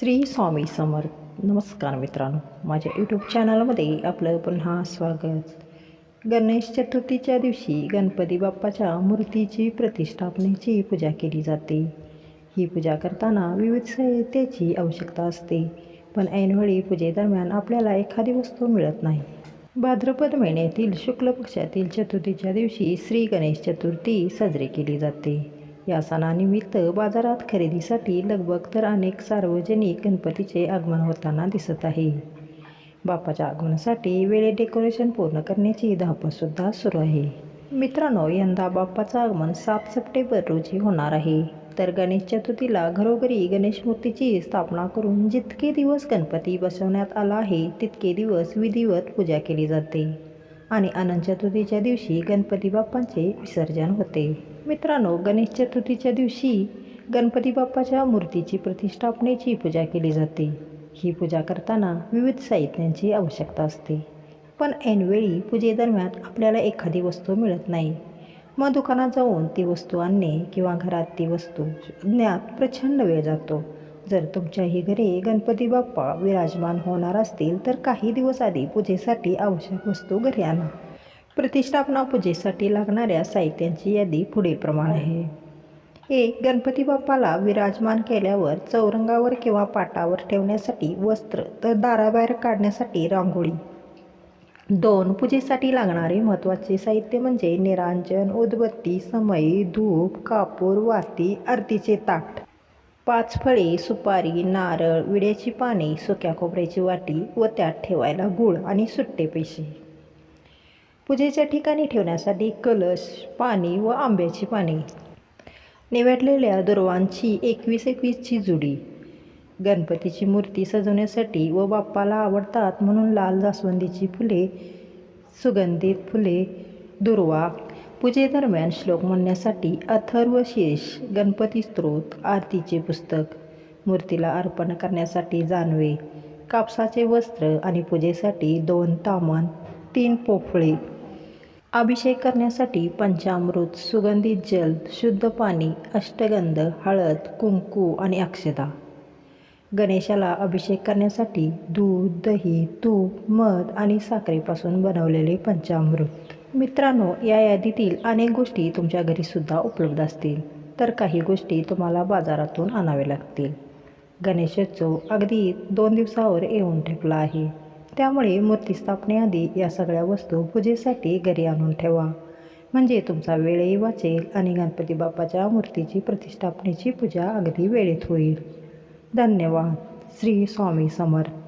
श्री स्वामी समर्थ. नमस्कार मित्रांनो. माझ्या यूट्यूब चॅनलमध्ये आपलं पुन्हा स्वागत. गणेश चतुर्थीच्या दिवशी गणपती बाप्पाच्या मूर्तीची प्रतिष्ठापनेची पूजा केली जाते. ही पूजा करताना विविध साहित्याची आवश्यकता असते पण ऐनवेळी पूजेदरम्यान आपल्याला एखादी वस्तू मिळत नाही. भाद्रपद महिन्यातील शुक्ल पक्षातील चतुर्थीच्या दिवशी श्री गणेश चतुर्थी साजरी केली जाते. या सणानिमित्त बाजारात खरेदीसाठी लगबग तर अनेक सार्वजनिक गणपतीचे आगमन होताना दिसत आहे. बाप्पाच्या आगमनासाठी वेळेत डेकोरेशन पूर्ण करण्याची धावपळसुद्धा सुरू आहे. मित्रांनो यंदा बाप्पाचं आगमन सात सप्टेंबर रोजी होणार आहे. तर गणेश चतुर्थीला घरोघरी गणेश मूर्तीची स्थापना करून जितके दिवस गणपती बसवण्यात आला आहे तितके दिवस विधिवत पूजा केली जाते. आणि अनंत चतुर्थीच्या दिवशी गणपती बाप्पांचे विसर्जन होते. मित्रांनो गणेश चतुर्थीच्या दिवशी गणपती बाप्पाच्या मूर्तीची प्रतिष्ठापनेची पूजा केली जाते. ही पूजा करताना विविध साहित्यांची आवश्यकता असते. पण ऐनवेळी पूजेदरम्यान आपल्याला एखादी वस्तू मिळत नाही. मग दुकानात जाऊन ती वस्तू आणणे किंवा घरात ती वस्तू शोधण्यात प्रचंड वेळ जातो. जर तुमच्याही घरी गणपती बाप्पा विराजमान होणार असतील तर काही दिवस आधी पूजेसाठी आवश्यक वस्तू घरी आणा. प्रतिष्ठापना पूजेसाठी लागणाऱ्या साहित्यांची यादी पुढीलप्रमाणे आहे. एक गणपती बाप्पाला विराजमान केल्यावर चौरंगावर किंवा पाटावर ठेवण्यासाठी वस्त्र तर दाराबाहेर काढण्यासाठी रांगोळी. दोन. पूजेसाठी लागणारे महत्त्वाचे साहित्य म्हणजे निरांजन उदबत्ती समई धूप कापूर वाती आरतीचे ताट. पाच फळे सुपारी नारळ विड्याची पाने सुक्या खोबऱ्याची वाटी व त्यात ठेवायला गूळ आणि सुट्टे पैसे. पूजेच्या ठिकाणी ठेवण्यासाठी कलश पाणी व आंब्याची पाने. निवडलेल्या दुर्वांची एकवीस एकवीसची जुडी. गणपतीची मूर्ती सजवण्यासाठी व बाप्पाला आवडतात म्हणून लाल जास्वंदीची फुले सुगंधित फुले दुर्वा. पूजेदरम्यान श्लोक म्हणण्यासाठी अथर्व शेष गणपती स्त्रोत आरतीचे पुस्तक मूर्तीला अर्पण करण्यासाठी जानवे कापसाचे वस्त्र आणि पूजेसाठी दोन तामण तीन पोफळे. अभिषेक करण्यासाठी पंचामृत सुगंधित जल शुद्ध पाणी अष्टगंध हळद कुंकू आणि अक्षता. गणेशाला अभिषेक करण्यासाठी दूध दही तूप मध आणि साखरेपासून बनवलेले पंचामृत. मित्रांनो या यादीतील अनेक गोष्टी तुमच्या घरीसुद्धा उपलब्ध असतील. तर काही गोष्टी तुम्हाला बाजारातून आणाव्या लागतील. गणेशोत्सव अगदी दोन दिवसावर येऊन ठेपला आहे. त्यामुळे मूर्ती स्थापनेआधी या सगळ्या वस्तू पूजेसाठी घरी आणून ठेवा. म्हणजे तुमचा वेळही वाचेल आणि गणपती बाप्पाच्या मूर्तीची प्रतिष्ठापनेची पूजा अगदी वेळेत होईल. धन्यवाद. श्री स्वामी समर्थ.